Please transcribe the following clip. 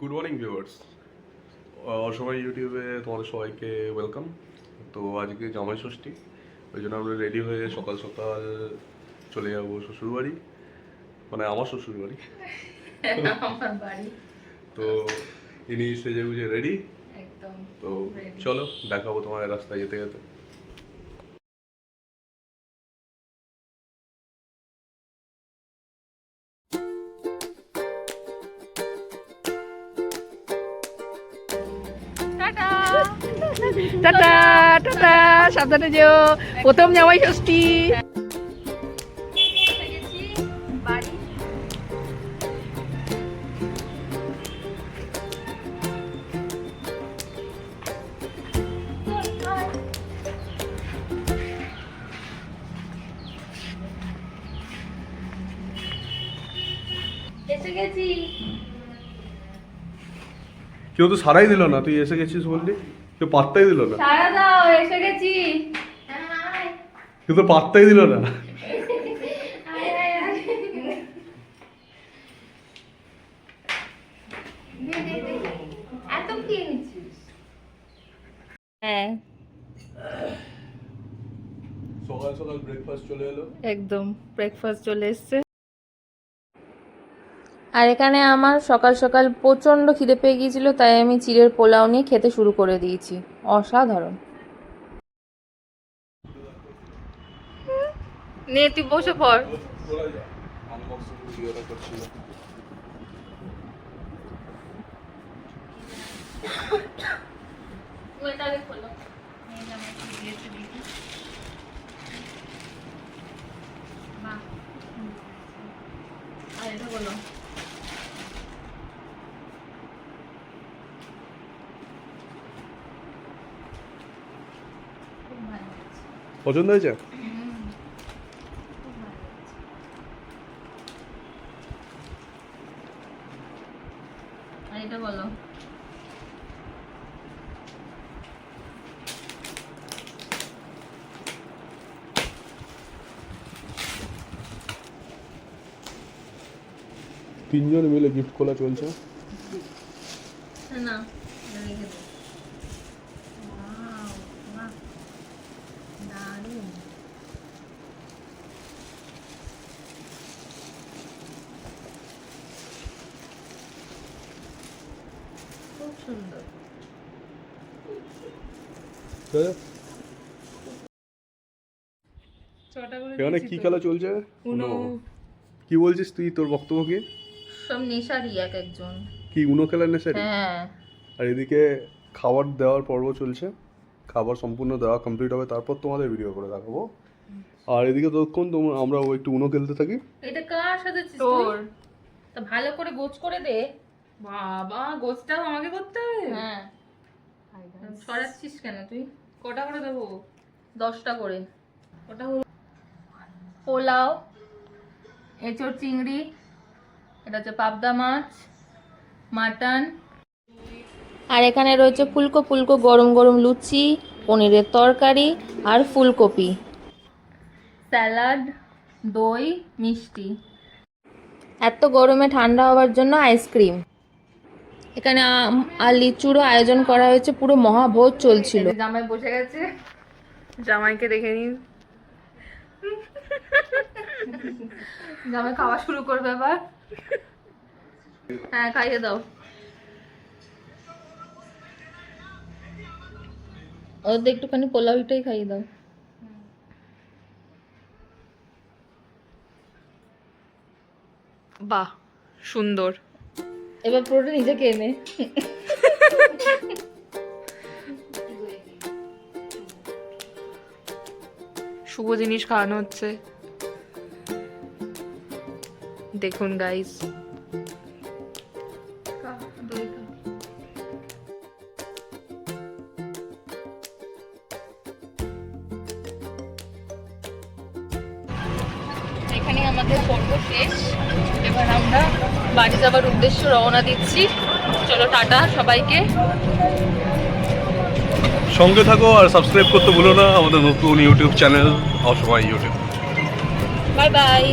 Good morning viewers অসময় ইউটিউবে তোমাদের সবাইকে ওয়েলকাম তো আজকে জামাই ষষ্ঠী ওই জন্য আমরা রেডি হয়ে সকাল সকাল চলে যাব শ্বশুরবাড়ি। মানে আমার শ্বশুরবাড়ি। তো ইনি সেজে গুজে রেডি তো চলো দেখাবো তোমার রাস্তায় যেতে যেতে। টাটা। টাটা সাবধানে যেও। প্রথম জামাই ষষ্ঠী। এসে গেছি। কেউ তো সারাই দিল না তুই এসে গেছিস বললি? কেউ পাত্তাই দিল না। সারা দাও এসে গেছি। কেউ তো পাত্তাই দিল না। হ্যাঁ। সকাল সকাল ব্রেকফাস্ট চলে এলো। একদম ব্রেকফাস্ট চলে এসছে। আর এখানে আমার সকাল সকাল প্রচণ্ড খিদে পেয়ে গিয়েছিল তাই আমি চিড়ের পোলাও নিয়ে খেতে শুরু করে দিয়েছি। অসাধারণ। নে তুই বসে পড়। আর এটা বলো খুব ভালো হয়েছে। পছন্দ হয়েছে? এটা বলো। তিনজন মিলে গিফট খোলা চলছে? না এটা রেখে দে Wow, বাহ, দারুণ খুব সুন্দর এখানে কি খেলা চলছে? কি বলছিস তুই তোর বক্তব্য কি? সব নেশারই এক একজন। কি উনো খেলার নেশারি হ্যাঁ। আর এদিকে খাবার দেওয়ার পর্ব চলছে। খাবার সম্পূর্ণ দেওয়া কমপ্লিট হবে তারপর তোমাদের ভিডিও করে দেখাবো। আর এদিকে ততক্ষণ তোমরা আমরা ও একটু উনো খেলতে থাকি। এটা কার সাথে তোর। তা ভালো করে গোছ করে দে। বাবা গোছটাও আমাকে করতে হবে? হ্যাঁ। সরাচ্ছিস কেন তুই? কটা করে দেবো? দশটা করে। কটা হলো? পোলাও এঁচড় চিংড়ি এটা হচ্ছে পাবদা মাছ মাটন। আর এখানে রয়েছে ফুলকো ফুলকো গরম গরম লুচি পনিরের তরকারি আর ফুলকপি। স্যালাড দই মিষ্টি। এত গরমে ঠান্ডা হওয়ার জন্য আইসক্রিম। এখানে আম আর লিচুরও আয়োজন করা হয়েছে পুরো মহাভোজ চলছিল। জামাই বসে গেছে। জামাইকে দেখে নিন। জামাই খাওয়া শুরু করবে এবার। হ্যাঁ খাইয়ে দাও। ওদের একটুখানি পোলাওটাই খাইয়ে দাও। বাহ সুন্দর। এবার পুরোটা নিজে খেয়ে নে শুভ জিনিস খাওয়ানো হচ্ছে। দেখুন গাইস এখানে আমাদের পর্ব শেষ। এবার আমরা বাড়ি যাবার উদ্দেশ্য রওনা দিচ্ছি। চলো টাটা সবাইকে। সঙ্গে থাকো আর সাবস্ক্রাইব করতে ভুলো না আমাদের নতুন YouTube channel Osomoy YouTube. Bye bye.